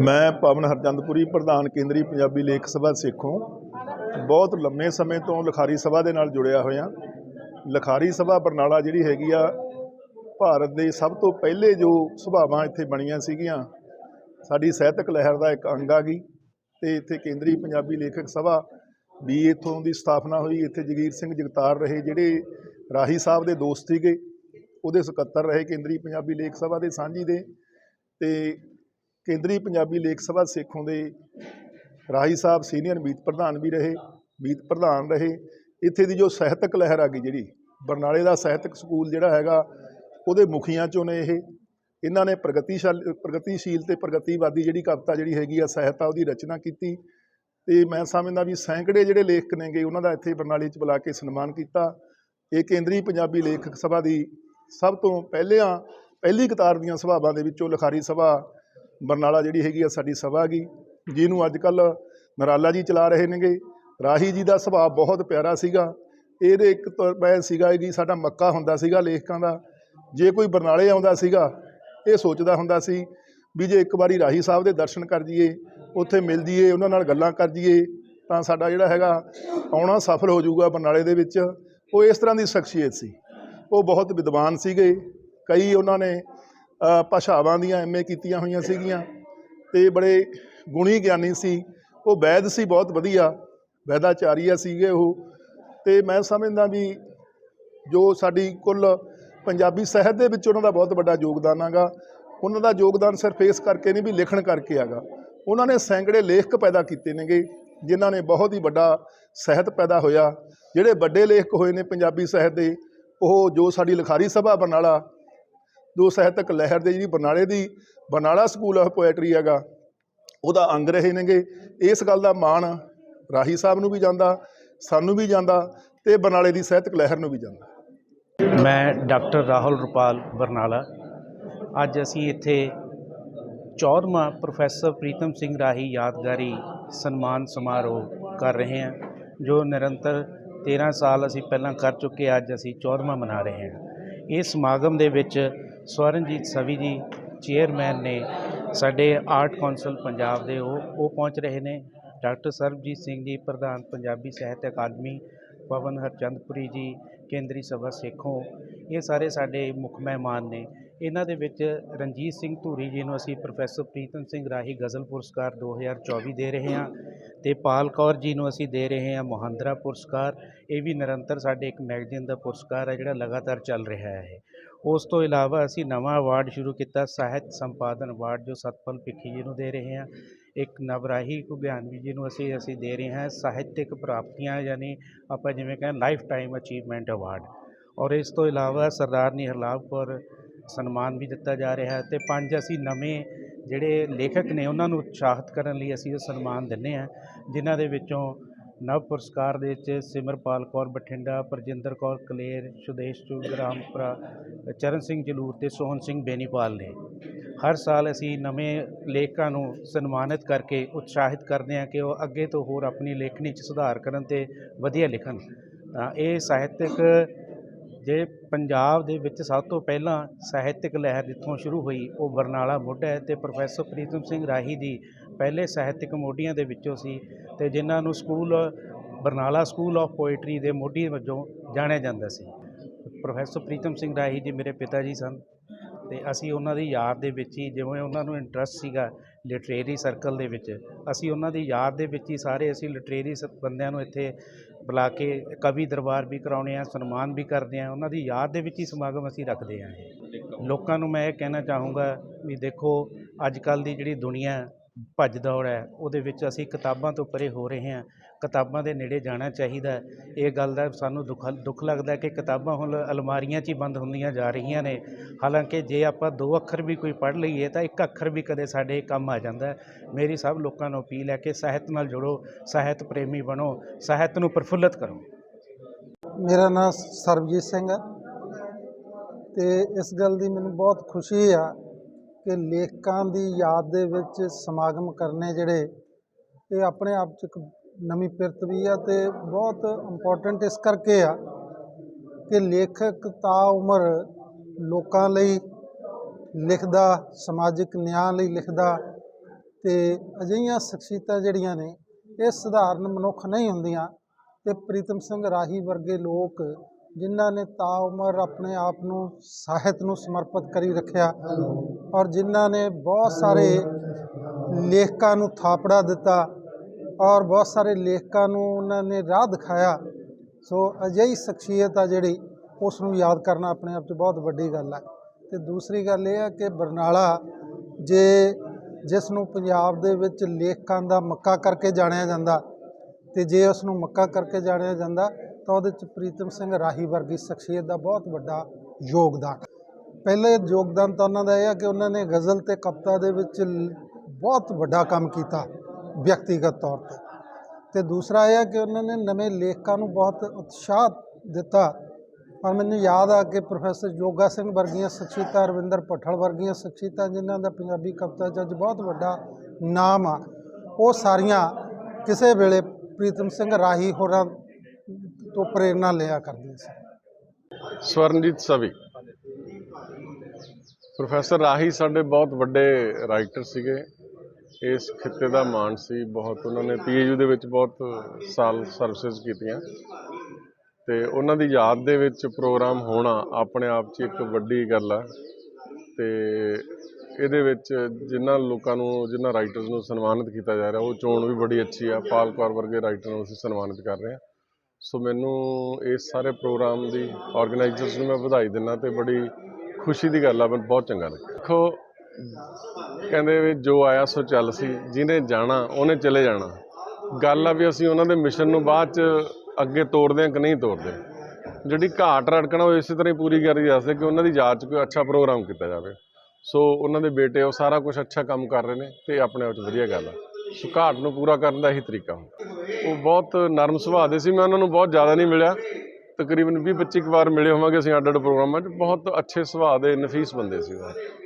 ਮੈਂ ਪਵਨ ਹਰਚੰਦਪੁਰੀ, ਪ੍ਰਧਾਨ ਕੇਂਦਰੀ ਪੰਜਾਬੀ ਲੇਖ ਸਭਾ ਸੇਖੋਂ ਬਹੁਤ ਲੰਮੇ ਸਮੇਂ ਤੋਂ ਲਿਖਾਰੀ ਸਭਾ ਦੇ ਨਾਲ ਜੁੜਿਆ ਹੋਇਆ। ਲਿਖਾਰੀ ਸਭਾ ਬਰਨਾਲਾ ਜਿਹੜੀ ਹੈਗੀ ਆ, ਭਾਰਤ ਦੇ ਸਭ ਤੋਂ ਪਹਿਲੇ ਜੋ ਸਭਾਵਾਂ ਇੱਥੇ ਬਣੀਆਂ ਸੀਗੀਆਂ, ਸਾਡੀ ਸਾਹਿਤਕ ਲਹਿਰ ਦਾ ਇੱਕ ਅੰਗ ਆ ਗਈ ਤੇ ਇੱਥੇ ਕੇਂਦਰੀ ਪੰਜਾਬੀ ਲੇਖਕ ਸਭਾ ਵੀ ਇੱਥੋਂ ਦੀ ਸਥਾਪਨਾ ਹੋਈ। ਇੱਥੇ ਜਗੀਰ ਸਿੰਘ ਜਗਤਾਰ ਰਹੇ, ਜਿਹੜੇ ਰਾਹੀ ਸਾਹਿਬ ਦੇ ਦੋਸਤ ਸੀਗੇ, ਉਹਦੇ ਸਕੱਤਰ ਰਹੇ ਕੇਂਦਰੀ ਪੰਜਾਬੀ ਲੇਖ ਸਭਾ ਦੇ ਸਾਂਝੀ ਦੇ। ਤੇ ਕੇਂਦਰੀ ਪੰਜਾਬੀ ਲੇਖ ਸਭਾ ਸੇਖੋਂ ਦੇ ਰਾਹੀ ਸਾਹਿਬ ਸੀਨੀਅਰ ਮੀਤ ਪ੍ਰਧਾਨ ਵੀ ਰਹੇ, ਮੀਤ ਪ੍ਰਧਾਨ ਰਹੇ। ਇੱਥੇ ਦੀ ਜੋ ਸਾਹਿਤਕ ਲਹਿਰ ਆ ਗਈ ਜਿਹੜੀ, ਬਰਨਾਲੇ ਦਾ ਸਾਹਿਤਕ ਸਕੂਲ ਜਿਹੜਾ ਹੈਗਾ, ਉਹਦੇ ਮੁਖੀਆਂ ਚੋਂ ਨੇ ਇਹ। ਇਹਨਾਂ ਨੇ ਪ੍ਰਗਤੀਸ਼ਾਲ, ਪ੍ਰਗਤੀਸ਼ੀਲ ਤੇ ਪ੍ਰਗਤੀਵਾਦੀ ਜਿਹੜੀ ਕਵਿਤਾ ਜਿਹੜੀ ਹੈਗੀ ਆ, ਸਾਹਿਤ ਉਹਦੀ ਰਚਨਾ ਕੀਤੀ। ਤੇ ਮੈਂ ਸਮਝਦਾ ਵੀ ਸੈਂਕੜੇ ਜਿਹੜੇ ਲੇਖਕ ਨੇਗੇ ਉਹਨਾਂ ਦਾ ਇੱਥੇ ਬਰਨਾਲੇ 'ਚ ਬੁਲਾ ਕੇ ਸਨਮਾਨ ਕੀਤਾ। ਇਹ ਕੇਂਦਰੀ ਪੰਜਾਬੀ ਲੇਖਕ ਸਭਾ ਦੀ ਸਭ ਤੋਂ ਪਹਿਲਿਆਂ, ਪਹਿਲੀ ਕਤਾਰ ਦੀਆਂ ਸਭਾਵਾਂ ਦੇ ਵਿੱਚੋਂ ਲਿਖਾਰੀ ਸਭਾ ਬਰਨਾਲਾ ਜਿਹੜੀ ਹੈਗੀ ਆ ਸਾਡੀ ਸਭਾ ਗਈ, ਜਿਹਨੂੰ ਅੱਜ ਕੱਲ ਨਰਾਲਾ ਜੀ ਚਲਾ ਰਹੇ ਨੇਗੇ। ਰਾਹੀ ਜੀ ਦਾ ਸੁਭਾਅ ਬਹੁਤ ਪਿਆਰਾ ਸੀਗਾ। ਇਹਦੇ ਇੱਕ ਮੈਂ ਸੀਗਾ ਜੀ, ਸਾਡਾ ਮੱਕਾ ਹੁੰਦਾ ਸੀਗਾ ਲੇਖਕਾਂ ਦਾ। ਜੇ ਕੋਈ ਬਰਨਾਲੇ ਆਉਂਦਾ ਸੀਗਾ, ਇਹ ਸੋਚਦਾ ਹੁੰਦਾ ਸੀ ਵੀ ਜੇ ਇੱਕ ਵਾਰੀ ਰਾਹੀ ਸਾਹਿਬ ਦੇ ਦਰਸ਼ਨ ਕਰ ਜੀਏ ਉੱਥੇ ਮਿਲ ਜੀਏ ਉਹਨਾਂ ਨਾਲ ਗੱਲਾਂ ਕਰ ਜੀਏ ਤਾਂ ਸਾਡਾ ਜਿਹੜਾ ਹੈਗਾ ਆਉਣਾ ਸਫਲ ਹੋ ਜਾਊਗਾ ਬਰਨਾਲੇ ਦੇ ਵਿੱਚ। ਉਹ ਇਸ ਤਰ੍ਹਾਂ ਦੀ ਸ਼ਖਸੀਅਤ ਸੀ। ਉਹ ਬਹੁਤ ਵਿਦਵਾਨ ਸੀਗੇ। ਕਈ ਉਹਨਾਂ ਨੇ ਭਾਸ਼ਾਵਾਂ ਦੀਆਂ ਐਮਏ ਕੀਤੀਆਂ ਹੋਈਆਂ ਸੀਗੀਆਂ ਤੇ ਬੜੇ ਗੁਣੀ ਗਿਆਨੀ ਸੀ। ਉਹ ਵੈਦ ਸੀ, ਬਹੁਤ ਵਧੀਆ। ਵੈਦਾਚਾਰੀਆ ਸੀਗੇ ਉਹ। ਤੇ ਮੈਂ ਸਮਝਦਾ ਵੀ ਜੋ ਸਾਡੀ ਕੁੱਲ ਪੰਜਾਬੀ ਸਾਹਿਤ ਦੇ ਵਿੱਚ ਉਹਨਾਂ ਦਾ ਬਹੁਤ ਵੱਡਾ ਯੋਗਦਾਨ ਹੈਗਾ। ਉਹਨਾਂ ਦਾ ਯੋਗਦਾਨ ਸਿਰਫ ਇਸ ਕਰਕੇ ਨਹੀਂ ਵੀ ਲਿਖਣ ਕਰਕੇ ਹੈਗਾ। ਉਹਨਾਂ ਨੇ ਸੈਂਕੜੇ ਲੇਖਕ ਪੈਦਾ ਕੀਤੇ ਨੇਗੇ, ਜਿਨ੍ਹਾਂ ਨੇ ਬਹੁਤ ਹੀ ਵੱਡਾ ਸਾਹਿਤ ਪੈਦਾ ਹੋਇਆ। ਜਿਹੜੇ ਵੱਡੇ ਲੇਖਕ ਹੋਏ ਨੇ ਪੰਜਾਬੀ ਸਾਹਿਤ ਦੇ, ਉਹ ਜੋ ਸਾਡੀ ਲਿਖਾਰੀ ਸਭਾ ਬਰਨਾਲਾ ਜੋ ਸਾਹਿਤਕ ਲਹਿਰ ਦੇ ਜਿਹੜੀ ਬਰਨਾਲੇ ਦੀ ਬਰਨਾਲਾ ਸਕੂਲ ਆਫ ਪੋਇਟਰੀ ਹੈਗਾ, ਉਹਦਾ ਅੰਗ ਰਹੇ ਨੇਗੇ। ਇਸ ਗੱਲ ਦਾ ਮਾਣ ਰਾਹੀ ਸਾਹਿਬ ਨੂੰ ਵੀ ਜਾਂਦਾ, ਸਾਨੂੰ ਵੀ ਜਾਂਦਾ ਤੇ ਬਰਨਾਲੇ ਦੀ ਸਾਹਿਤਕ ਲਹਿਰ ਨੂੰ ਵੀ ਜਾਂਦਾ। ਮੈਂ ਡਾਕਟਰ ਰਾਹੁਲ ਰੁਪਾਲ ਬਰਨਾਲਾ। ਅੱਜ ਅਸੀਂ ਇੱਥੇ 14ਵਾਂ ਪ੍ਰੋਫੈਸਰ ਪ੍ਰੀਤਮ ਸਿੰਘ ਰਾਹੀ ਯਾਦਗਾਰੀ ਸਨਮਾਨ ਸਮਾਰੋਹ ਕਰ ਰਹੇ ਹਾਂ, ਜੋ ਨਿਰੰਤਰ 13 ਸਾਲ ਅਸੀਂ ਪਹਿਲਾਂ ਕਰ ਚੁੱਕੇ, ਅੱਜ ਅਸੀਂ 14ਵਾਂ ਮਨਾ ਰਹੇ ਹਾਂ। ਇਸ ਸਮਾਗਮ ਦੇ ਵਿੱਚ ਸਵਰਨਜੀਤ ਸਵੀ ਜੀ, ਚੇਅਰਮੈਨ ਨੇ ਸਾਡੇ ਆਰਟ ਕੌਂਸਲ ਪੰਜਾਬ ਦੇ, ਉਹ ਉਹ ਪਹੁੰਚ ਰਹੇ ਨੇ। ਡਾਕਟਰ ਸਰਬਜੀਤ ਸਿੰਘ ਜੀ, ਪ੍ਰਧਾਨ ਪੰਜਾਬੀ ਸਾਹਿਤ ਅਕਾਦਮੀ, ਪਵਨ ਹਰਚੰਦਪੁਰੀ ਜੀ, ਕੇਂਦਰੀ ਸਭਾ ਸੇਖੋਂ। ਇਹ ਸਾਰੇ ਸਾਡੇ ਮੁੱਖ ਮਹਿਮਾਨ ਨੇ। ਇਹਨਾਂ ਦੇ ਵਿੱਚ ਰਣਜੀਤ ਸਿੰਘ ਧੂਰੀ ਜੀ ਨੂੰ ਅਸੀਂ ਪ੍ਰੋਫੈਸਰ ਪ੍ਰੀਤਮ ਸਿੰਘ ਰਾਹੀ ਗਜ਼ਲ ਪੁਰਸਕਾਰ 2024 ਦੇ ਰਹੇ ਹਾਂ ਤੇ ਪਾਲ ਕੌਰ ਜੀ ਨੂੰ ਅਸੀਂ ਦੇ ਰਹੇ ਹਾਂ ਮੋਹੰਦਰਾ ਪੁਰਸਕਾਰ। ਇਹ ਵੀ ਨਿਰੰਤਰ ਸਾਡੇ ਇੱਕ ਮੈਗਜ਼ੀਨ ਦਾ ਪੁਰਸਕਾਰ ਹੈ, ਜਿਹੜਾ ਲਗਾਤਾਰ ਚੱਲ ਰਿਹਾ ਹੈ। ਉਸ ਤੋਂ ਇਲਾਵਾ ਅਸੀਂ ਨਵਾਂ ਅਵਾਰਡ ਸ਼ੁਰੂ ਕੀਤਾ, ਸਾਹਿਤ ਸੰਪਾਦਨ ਅਵਾਰਡ ਜੋ ਸਤਪਾਲ ਭਿੱਖੀ ਜੀ ਨੂੰ ਦੇ ਰਹੇ ਹਾਂ। ਇੱਕ ਨਵਰਾਹੀ ਘੁਗਿਆਨਵੀ ਜੀ ਨੂੰ ਅਸੀਂ ਅਸੀਂ ਦੇ ਰਹੇ ਹਾਂ ਸਾਹਿਤਿਕ ਪ੍ਰਾਪਤੀਆਂ, ਯਾਨੀ ਆਪਾਂ ਜਿਵੇਂ ਕਹਿੰਦੇ ਲਾਈਫ ਟਾਈਮ ਅਚੀਵਮੈਂਟ ਅਵਾਰਡ ਔਰ ਇਸ ਤੋਂ ਇਲਾਵਾ ਸਰਦਾਰਨੀ ਹਰਲਾਭ ਕੌਰ ਸਨਮਾਨ ਵੀ ਦਿੱਤਾ ਜਾ ਰਿਹਾ ਹੈ ਤੇ ਪੰਜ ਅਸੀਂ ਨਵੇਂ ਜਿਹੜੇ ਲੇਖਕ ਨੇ, ਉਹਨਾਂ ਨੂੰ ਉਤਸ਼ਾਹਿਤ ਕਰਨ ਲਈ ਅਸੀਂ ਇਹ ਸਨਮਾਨ ਦਿੰਦੇ ਹਾਂ, ਜਿਨ੍ਹਾਂ ਦੇ ਵਿੱਚੋਂ ਨਵ ਪੁਰਸਕਾਰ ਦੇ ਵਿੱਚ ਸਿਮਰਪਾਲ ਕੌਰ, ਬਠਿੰਡਾ, ਪਰਜਿੰਦਰ ਕੌਰ, ਕਲੇਰ, ਸੁਦੇਸ਼ ਚੁਗ ਰਾਮਪੁਰਾ ਚਰਨ ਸਿੰਘ ਜਲੂਰ ਤੇ ਸੋਹਨ ਸਿੰਘ ਬੇਨੀਪਾਲ ਨੇ। ਹਰ ਸਾਲ ਅਸੀਂ ਨਵੇਂ ਲੇਖਕਾਂ ਨੂੰ ਸਨਮਾਨਿਤ ਕਰਕੇ ਉਤਸ਼ਾਹਿਤ ਕਰਦੇ ਹਾਂ ਕਿ ਉਹ ਅੱਗੇ ਤੋਂ ਹੋਰ ਆਪਣੀ ਲੇਖਣੀ 'ਚ ਸੁਧਾਰ ਕਰਨ ਤੇ ਵਧੀਆ ਲਿਖਣ। ਤਾਂ ਇਹ ਸਾਹਿਤਕ ਜੇ ਪੰਜਾਬ ਦੇ ਵਿੱਚ ਸਭ ਤੋਂ ਪਹਿਲਾਂ ਸਾਹਿਤਕ ਲਹਿਰ ਜਿੱਥੋਂ ਸ਼ੁਰੂ ਹੋਈ, ਉਹ ਬਰਨਾਲਾ ਮੁੱਢ ਹੈ ਤੇ ਪ੍ਰੋਫੈਸਰ ਪ੍ਰੀਤਮ ਸਿੰਘ ਰਾਹੀ ਦੀ ਪਹਿਲੇ ਸਾਹਿਤਿਕ ਮੋਢੀਆਂ ਦੇ ਵਿੱਚੋਂ ਸੀ ਤੇ ਜਿਨ੍ਹਾਂ ਨੂੰ school, Barnala school of poetry ਦੇ ਮੋਢੀ ਵਜੋਂ ਜਾਣਿਆ ਜਾਂਦਾ ਸੀ। ਪ੍ਰੋਫੈਸਰ ਪ੍ਰੀਤਮ ਸਿੰਘ ਰਾਹੀ ਜੀ ਮੇਰੇ ਪਿਤਾ ਜੀ ਸਨ ਤੇ ਅਸੀਂ ਉਹਨਾਂ ਦੀ ਯਾਦ ਦੇ ਵਿੱਚ ਹੀ ਜਿਵੇਂ ਉਹਨਾਂ ਨੂੰ ਇੰਟਰਸਟ ਸੀਗਾ ਲਿਟਰੇਰੀ ਸਰਕਲ ਦੇ ਵਿੱਚ, ਅਸੀਂ ਉਹਨਾਂ ਦੀ ਯਾਦ ਦੇ ਵਿੱਚ ਹੀ ਸਾਰੇ ਅਸੀਂ ਲਿਟਰੇਰੀ ਬੰਦਿਆਂ ਨੂੰ ਇੱਥੇ ਬੁਲਾ ਕੇ ਕਵੀ ਦਰਬਾਰ ਵੀ ਕਰਾਉਣੇ ਆ ਸਨਮਾਨ ਵੀ ਕਰਦੇ ਆ ਉਹਨਾਂ ਦੀ ਯਾਦ ਦੇ ਵਿੱਚ ਹੀ ਸਮਾਗਮ ਅਸੀਂ ਰੱਖਦੇ ਆ ਇਹ। ਲੋਕਾਂ ਨੂੰ ਮੈਂ ਇਹ ਕਹਿਣਾ ਚਾਹੂੰਗਾ ਵੀ ਦੇਖੋ, ਅੱਜ ਕੱਲ ਦੀ ਜਿਹੜੀ ਦੁਨੀਆ ਭੱਜ ਦੌੜ ਹੈ, ਉਹਦੇ ਵਿੱਚ ਅਸੀਂ ਕਿਤਾਬਾਂ ਤੋਂ ਪਰੇ ਹੋ ਰਹੇ ਹਾਂ। ਕਿਤਾਬਾਂ ਦੇ ਨੇੜੇ ਜਾਣਾ ਚਾਹੀਦਾ ਇਹ ਗੱਲ ਦਾ ਸਾਨੂੰ ਦੁੱਖ ਦੁੱਖ ਲੱਗਦਾ ਕਿ ਕਿਤਾਬਾਂ ਹੁਣ ਅਲਮਾਰੀਆਂ 'ਚ ਹੀ ਬੰਦ ਹੁੰਦੀਆਂ ਜਾ ਰਹੀਆਂ ਨੇ। ਹਾਲਾਂਕਿ ਜੇ ਆਪਾਂ ਦੋ ਅੱਖਰ ਵੀ ਕੋਈ ਪੜ੍ਹ ਲਈਏ ਤਾਂ ਇੱਕ ਅੱਖਰ ਵੀ ਕਦੇ ਸਾਡੇ ਕੰਮ ਆ ਜਾਂਦਾ ਮੇਰੀ ਸਭ ਲੋਕਾਂ ਨੂੰ ਅਪੀਲ ਹੈ ਕਿ ਸਾਹਿਤ ਨਾਲ ਜੁੜੋ, ਸਾਹਿਤ ਪ੍ਰੇਮੀ ਬਣੋ, ਸਾਹਿਤ ਨੂੰ ਪ੍ਰਫੁੱਲਤ ਕਰੋ। ਮੇਰਾ ਨਾਮ ਸਰਬਜੀਤ ਸਿੰਘ ਹੈ ਤੇ ਇਸ ਗੱਲ ਦੀ ਮੈਨੂੰ ਬਹੁਤ ਖੁਸ਼ੀ ਆ ਕਿ ਲੇਖਕਾਂ ਦੀ ਯਾਦ ਦੇ ਵਿੱਚ ਸਮਾਗਮ ਕਰਨੇ ਜਿਹੜੇ, ਇਹ ਆਪਣੇ ਆਪ 'ਚ ਇੱਕ ਨਵੀਂ ਪਿਰਤ ਵੀ ਆ ਤੇ ਬਹੁਤ ਇੰਪੋਰਟੈਂਟ ਇਸ ਕਰਕੇ ਆ ਕਿ ਲੇਖਕ ਤਾਂ ਉਮਰ ਲੋਕਾਂ ਲਈ ਲਿਖਦਾ, ਸਮਾਜਿਕ ਨਿਆਂ ਲਈ ਲਿਖਦਾ ਤੇ ਅਜਿਹੀਆਂ ਸ਼ਖਸੀਅਤਾਂ ਜਿਹੜੀਆਂ ਨੇ, ਇਹ ਸਧਾਰਨ ਮਨੁੱਖ ਨਹੀਂ ਹੁੰਦੀਆਂ ਤੇ ਪ੍ਰੀਤਮ ਸਿੰਘ ਰਾਹੀ ਵਰਗੇ ਲੋਕ ਜਿਨ੍ਹਾਂ ਨੇ ਤਾ ਉਮਰ ਆਪਣੇ ਆਪ ਨੂੰ, ਸਾਹਿਤ ਨੂੰ ਸਮਰਪਿਤ ਕਰੀ ਰੱਖਿਆ ਔਰ ਜਿਨ੍ਹਾਂ ਨੇ ਬਹੁਤ ਸਾਰੇ ਲੇਖਕਾਂ ਨੂੰ ਥਾਪੜਾ ਦਿੱਤਾ ਔਰ ਬਹੁਤ ਸਾਰੇ ਲੇਖਕਾਂ ਨੂੰ ਉਹਨਾਂ ਨੇ ਰਾਹ ਦਿਖਾਇਆ। ਸੋ ਅਜਿਹੀ ਸ਼ਖਸੀਅਤ ਆ ਜਿਹੜੀ ਉਸ ਨੂੰ ਯਾਦ ਕਰਨਾ ਆਪਣੇ ਆਪ 'ਚ ਬਹੁਤ ਵੱਡੀ ਗੱਲ ਹੈ ਤੇ ਦੂਸਰੀ ਗੱਲ ਇਹ ਹੈ ਕਿ ਬਰਨਾਲਾ ਜੇ ਜਿਸ ਨੂੰ ਪੰਜਾਬ ਦੇ ਵਿੱਚ ਲੇਖਕਾਂ ਦਾ ਮੱਕਾ ਕਰਕੇ ਜਾਣਿਆ ਜਾਂਦਾ ਤੇ ਜੇ ਉਸ ਨੂੰ ਮੱਕਾ ਕਰਕੇ ਜਾਣਿਆ ਜਾਂਦਾ ਤਾਂ ਉਹਦੇ 'ਚ ਪ੍ਰੀਤਮ ਸਿੰਘ ਰਾਹੀ ਵਰਗੀ ਸ਼ਖਸੀਅਤ ਦਾ ਬਹੁਤ ਵੱਡਾ ਯੋਗਦਾਨ। ਪਹਿਲੇ ਯੋਗਦਾਨ ਤਾਂ ਉਹਨਾਂ ਦਾ ਇਹ ਹੈ ਕਿ ਉਹਨਾਂ ਨੇ ਗਜ਼ਲ ਤੇ ਕਵਿਤਾ ਦੇ ਵਿੱਚ ਬਹੁਤ ਵੱਡਾ ਕੰਮ ਕੀਤਾ ਵਿਅਕਤੀਗਤ ਤੌਰ ਤੇ। ਤੇ ਦੂਸਰਾ ਇਹ ਹੈ ਕਿ ਉਹਨਾਂ ਨੇ ਨਵੇਂ ਲੇਖਕਾਂ ਨੂੰ ਬਹੁਤ ਉਤਸ਼ਾਹ ਦਿੱਤਾ। ਪਰ ਮੈਨੂੰ ਯਾਦ ਆ ਕਿ ਪ੍ਰੋਫੈਸਰ ਜੋਗਾ ਸਿੰਘ ਵਰਗੀਆਂ ਸ਼ਖਸੀਅਤਾਂ, ਰਵਿੰਦਰ ਭੱਠਲ ਵਰਗੀਆਂ ਸ਼ਖਸੀਅਤਾਂ ਜਿਨ੍ਹਾਂ ਦਾ ਪੰਜਾਬੀ ਕਵਿਤਾ 'ਚ ਅੱਜ ਬਹੁਤ ਵੱਡਾ ਨਾਮ ਆ, ਉਹ ਸਾਰੀਆਂ ਕਿਸੇ ਵੇਲੇ ਪ੍ਰੀਤਮ ਸਿੰਘ ਰਾਹੀ ਹੋਰਾਂ ਤੋਂ ਪ੍ਰੇਰਨਾ ਲਿਆ ਕਰਦੀਆਂ ਸੀ। ਸਵਰਨਜੀਤ ਸਵੀ। ਪ੍ਰੋਫੈਸਰ ਰਾਹੀ ਸਾਡੇ ਬਹੁਤ ਵੱਡੇ ਰਾਈਟਰ ਸੀਗੇ। ਇਸ ਖਿੱਤੇ ਦਾ ਮਾਣ ਸੀ, ਬਹੁਤ ਉਹਨਾਂ ਨੇ ਪੀਏਯੂ ਦੇ ਵਿੱਚ ਬਹੁਤ ਸਾਲ ਸਰਵਿਸਿਜ਼ ਕੀਤੀਆਂ। ਤੇ ਉਹਨਾਂ ਦੀ ਯਾਦ ਦੇ ਵਿੱਚ ਪ੍ਰੋਗਰਾਮ ਹੋਣਾ ਆਪਣੇ ਆਪ 'ਚ ਇੱਕ ਵੱਡੀ ਗੱਲ ਆ। ਤੇ ਇਹਦੇ ਵਿੱਚ ਜਿਨ੍ਹਾਂ ਲੋਕਾਂ ਨੂੰ ਜਿਨ੍ਹਾਂ ਰਾਈਟਰਸ ਨੂੰ ਸਨਮਾਨਿਤ ਕੀਤਾ ਜਾ ਰਿਹਾ, ਉਹ ਚੋਣ ਵੀ ਬੜੀ ਅੱਛੀ ਆ। ਪਾਲ ਕੌਰ ਵਰਗੇ ਰਾਈਟਰ ਨੂੰ ਅਸੀਂ ਸਨਮਾਨਿਤ ਕਰ ਰਹੇ ਹਾਂ ਸੋ ਮੈਨੂੰ ਇਸ ਸਾਰੇ ਪ੍ਰੋਗਰਾਮ ਦੀ ਆਰਗੇਨਾਈਜ਼ਰਸ ਨੂੰ ਮੈਂ ਵਧਾਈ ਦਿੰਦਾ ਤੇ ਬੜੀ ਖੁਸ਼ੀ ਦੀ ਗੱਲ ਆ ਮੈਨੂੰ ਬਹੁਤ ਚੰਗਾ ਲੱਗਾ। ਦੇਖੋ, ਕਹਿੰਦੇ ਵੀ ਜੋ ਆਇਆ ਸੋ ਚੱਲ ਸੀ, ਜਿਹਨੇ ਜਾਣਾ, ਉਹਨੇ ਚਲੇ ਜਾਣਾ। ਗੱਲ ਆ ਵੀ ਅਸੀਂ ਉਹਨਾਂ ਦੇ ਮਿਸ਼ਨ ਨੂੰ ਬਾਅਦ ਚ ਅੱਗੇ ਤੋੜਦੇ ਹਾਂ ਕਿ ਨਹੀਂ ਤੋੜਦੇ। ਜਿਹੜੀ ਘਾਟ ਰੜਕਣਾ, ਉਹ ਇਸੇ ਤਰ੍ਹਾਂ ਹੀ ਪੂਰੀ ਕਰੀ ਜਾ ਸਕਦੀ ਕਿ ਉਹਨਾਂ ਦੀ ਯਾਦ ਚ ਕੋਈ ਅੱਛਾ ਪ੍ਰੋਗਰਾਮ ਕੀਤਾ ਜਾਵੇ। ਸੋ ਉਹਨਾਂ ਦੇ ਬੇਟੇ, ਉਹ ਸਾਰਾ ਕੁਝ ਅੱਛਾ ਕੰਮ ਕਰ ਰਹੇ ਨੇ ਤੇ ਆਪਣੇ ਆਪ ਚ ਵਧੀਆ ਗੱਲ ਆ। ਸੋ ਘਾਟ ਨੂੰ ਪੂਰਾ ਕਰਨ ਦਾ ਇਹੀ ਤਰੀਕਾ ਹੁੰਦਾ। ਉਹ ਬਹੁਤ ਨਰਮ ਸੁਭਾਅ ਦੇ ਸੀ, ਮੈਂ ਉਹਨਾਂ ਨੂੰ ਬਹੁਤ ਜ਼ਿਆਦਾ ਨਹੀਂ ਮਿਲਿਆ। ਤਕਰੀਬਨ 20 25 ਕੁ ਵਾਰ ਮਿਲੇ ਹੋਵਾਂਗੇ ਅਸੀਂ ਅੱਡ ਅੱਡ ਪ੍ਰੋਗਰਾਮਾਂ 'ਚ। ਬਹੁਤ ਅੱਛੇ ਸੁਭਾਅ ਦੇ ਨਫੀਸ ਬੰਦੇ ਸੀ ਉਹ।